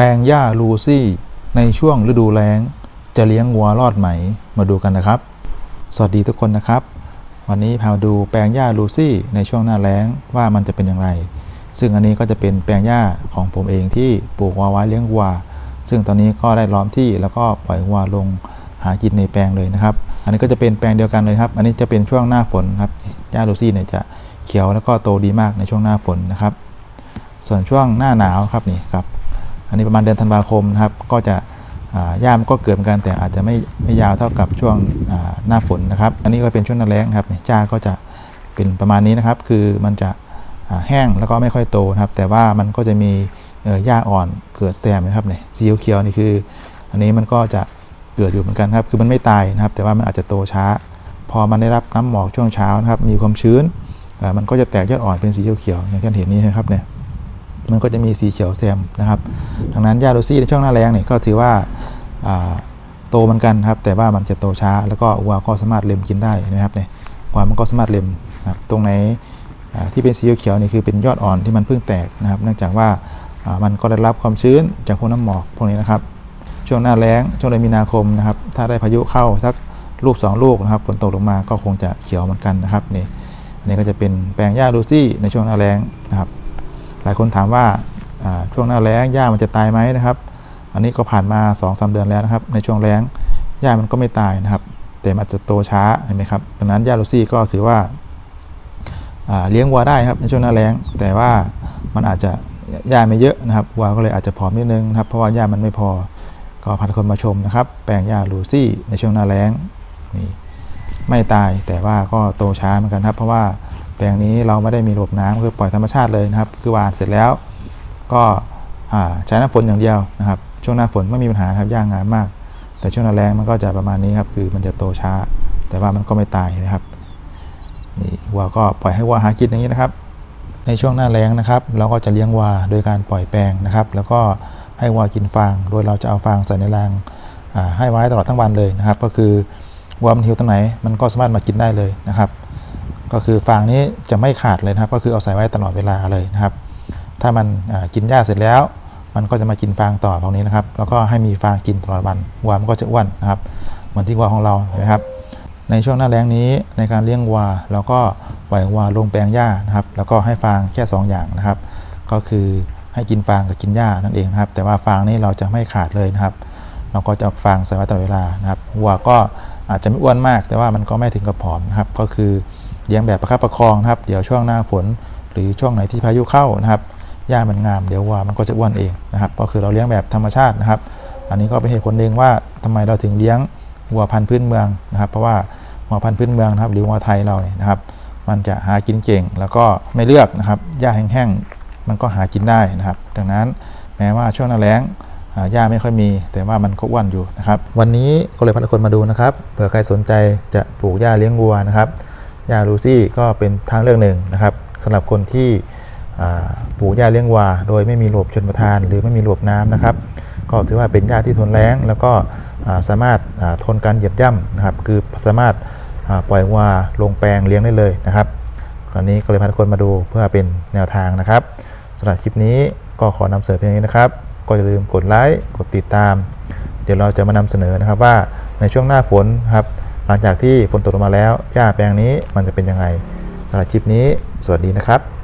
แปลงหญ้าลูซี่ ในช่วงฤดูแล้ง จะเลี้ยงวัวรอดไหม มาดูกันนะครับ สวัสดีทุกคนนะครับ วันนี้พามาดูแปลงหญ้าลูซี่ ในช่วงหน้าแล้งว่ามันจะเป็นอย่างไร ซึ่งอันนี้ก็จะเป็นแปลงหญ้าของผมเองที่ปลูกวัวไว้เลี้ยงวัว ซึ่งตอนนี้ก็ได้ล้อมที่แล้วก็ปล่อยวัวลงหากินในแปลงเลยนะครับ อันนี้ก็จะเป็นแปลงเดียวกันเลยครับ อันนี้จะเป็นช่วงหน้าฝนครับ หญ้าลูซี่เนี่ยจะเขียวแล้วก็โตดีมากในช่วงหน้าฝนนะครับ ส่วนช่วงหน้าหนาวครับนี่ครับ อันนี้ประมาณเดือนธันวาคมนะครับ ก็จะอ่าหญ้ามันก็เกิดเหมือนกันแต่อาจจะไม่ไม่ยาวเท่ากับช่วงหน้าฝนนะครับ อันนี้ก็เป็นช่วงหน้าแล้งครับนี่หญ้าก็จะเป็นประมาณนี้นะครับ คือมันจะแห้งแล้วก็ไม่ค่อยโตนะครับ แต่ว่ามันก็จะมีเอ่อหญ้าอ่อนเกิดแซมนะครับเนี่ยสีเขียวนี่คือ อันนี้มันก็จะเกิดอยู่เหมือนกันครับ คือมันไม่ตายนะครับ แต่ว่ามันอาจจะโตช้า พอมันได้รับน้ำหมอกช่วงเช้านะครับ มีความชื้น มันก็จะแตกยอดอ่อนเป็นสีเขียวอย่างที่เห็นนี้นะครับเนี่ย มันก็จะมีสีเขียวแซมนะครับดังนั้นหญ้าโรซี่ในช่วงหน้าแล้งเนี่ยก็ถือว่าโตเหมือนกันครับแต่ว่ามันจะโตช้าแล้วก็วัวก็สามารถเล็มกินได้นะครับเนี่ยวัวมันก็สามารถเล็มนะครับตรงไหนที่เป็นสีเขียวนี่คือเป็นยอดอ่อนที่มันเพิ่งแตกนะครับ เนื่องจากว่ามันก็ได้รับความชื้นจากพวกน้ำหมอกพวกนี้นะครับ ช่วงหน้าแล้งช่วงเดือนมีนาคมนะครับ ถ้าได้พายุเข้าสักลูกสองลูกนะครับฝนตกลงมาก็คงจะเขียวเหมือนกันนะครับนี่อันนี้ก็จะเป็นแปลงหญ้าลูซี่ในช่วงหน้าแล้งนะครับ ลายคนถามว่าช่วงหน้าแล้งหญ้ามันจะตายไหมนะครับ อันนี้ก็ผ่านมา2อสเดือนแล้วนะครับ ในช่วงแล้งหญ้ามันก็ไม่ตายนะครับ แต่มันอาจจะโตช้าเห็นไหมครับดังนั้นหญ้าลูซี่ก็ถือว่าเลี้ยงวัวได้ครับในช่วงหน้าแล้ง แต่ว่ามันอาจจะหญ้าไม่เยอะนะครับวัวก็เลยอาจจะผอมนิดนึงนะครับ เพราะว่าหญ้ามันไม่พอก็พาทุกคนมาชมนะครับ แปลงหญ้าลูซี่ในช่วงหน้าแล้งนี่ไม่ตายแต่ว่าก็โตช้าเหมือนกันครับ เพราะว่า แปลงนี้เราไม่ได้มีระบบน้ำคือปล่อยธรรมชาติเลยนะครับ คือหวานเสร็จแล้ว ก็ใช้น้ำฝนอย่างเดียวนะครับ ช่วงหน้าฝนไม่มีปัญหาครับหญ้างงามมาก แต่ช่วงหน้าแล้งมันก็จะประมาณนี้ครับ คือมันจะโตช้า แต่ว่ามันก็ไม่ตายนะครับนี่วัวก็ปล่อยให้วัวหากินอย่างนี้นะครับ ในช่วงหน้าแล้งนะครับ เราก็จะเลี้ยงวัวโดยการปล่อยแปลงนะครับ แล้วก็ให้วัวกินฟาง โดยเราจะเอาฟางใส่ในรางให้ไว้ตลอดทั้งวันเลยนะครับ ก็คือวัวมันหิวตรงไหน มันก็สามารถมากินได้เลยนะครับ ก็คือฟางนี้จะไม่ขาดเลยนะครับ ก็คือเอาใส่ไว้ตลอดเวลาเลยนะครับ ถ้ามันกินหญ้าเสร็จแล้ว มันก็จะมากินฟางต่อตรงนี้นะครับ แล้วก็ให้มีฟางกินตลอดวันวัวมันก็จะอ้วนนะครับเหมือนที่วัวของเราเห็นไหมครับ ในช่วงหน้าแล้งนี้ในการเลี้ยงวัวเราก็ปล่อยวัวลงแปลงหญ้านะครับ แล้วก็ให้ฟางแค่ 2 อย่างนะครับ ก็คือให้กินฟางกับกินหญ้านั่นเองนะครับ แต่ว่าฟางนี้เราจะไม่ขาดเลยนะครับ เราก็จะฟางใส่ไว้ตลอดเวลานะครับวัวก็อาจจะไม่อ้วนมาก แต่ว่ามันก็ไม่ถึงกับผอมนะครับ ก็คือ เลี้ยงแบบประคับประคองนะครับ เดี๋ยวช่วงหน้าฝน หรือช่วงไหนที่พายุเข้านะครับหญ้ามันงาม เดี๋ยววัวมันก็จะอ้วนเองนะครับ ก็คือเราเลี้ยงแบบธรรมชาตินะครับ อันนี้ก็เป็นเหตุผลหนึ่งว่าทำไมเราถึงเลี้ยงวัวพันธุ์พื้นเมืองนะครับ เพราะว่าวัวพันธุ์พื้นเมืองนะครับ หรือวัวไทยเราเนี่ยนะครับ มันจะหากินเก่งแล้วก็ไม่เลือกนะครับหญ้าแห้งๆมันก็หากินได้นะครับ ดังนั้นแม้ว่าช่วงหน้าแล้งหญ้าไม่ค่อยมี แต่ว่ามันก็อ้วนอยู่นะครับ วันนี้ก็เลยพาทุกคนมาดูนะครับเผื่อใครสนใจจะปลูกหญ้าเลี้ยงวัวนะครับ หญ้าลูซี่ก็เป็นทางเลือกหนึ่งนะครับสำหรับคนที่ปลูกหญ้าเลี้ยงวัวโดยไม่มีระบบชนประทาน หรือไม่มีระบบน้ำนะครับ ก็ถือว่าเป็นหญ้าที่ทนแล้งแล้วก็สามารถทนการเหยียบย่ำนะครับ คือสามารถปล่อยวัวลงแปลงเลี้ยงได้เลยนะครับคราวนี้ก็เลยพาทุกคนมาดูเพื่อเป็นแนวทางนะครับสำหรับคลิปนี้ก็ขอนำเสนอเพียงนี้นะครับ ก็อย่าลืมกดไลค์กดติดตาม เดี๋ยวเราจะมานำเสนอนะครับว่าในช่วงหน้าฝนครับ หลังจากที่ฝนตกลงมาแล้วหญ้าแปลงนี้มันจะเป็นยังไงสำหรับคลิปนี้ สวัสดีนะครับ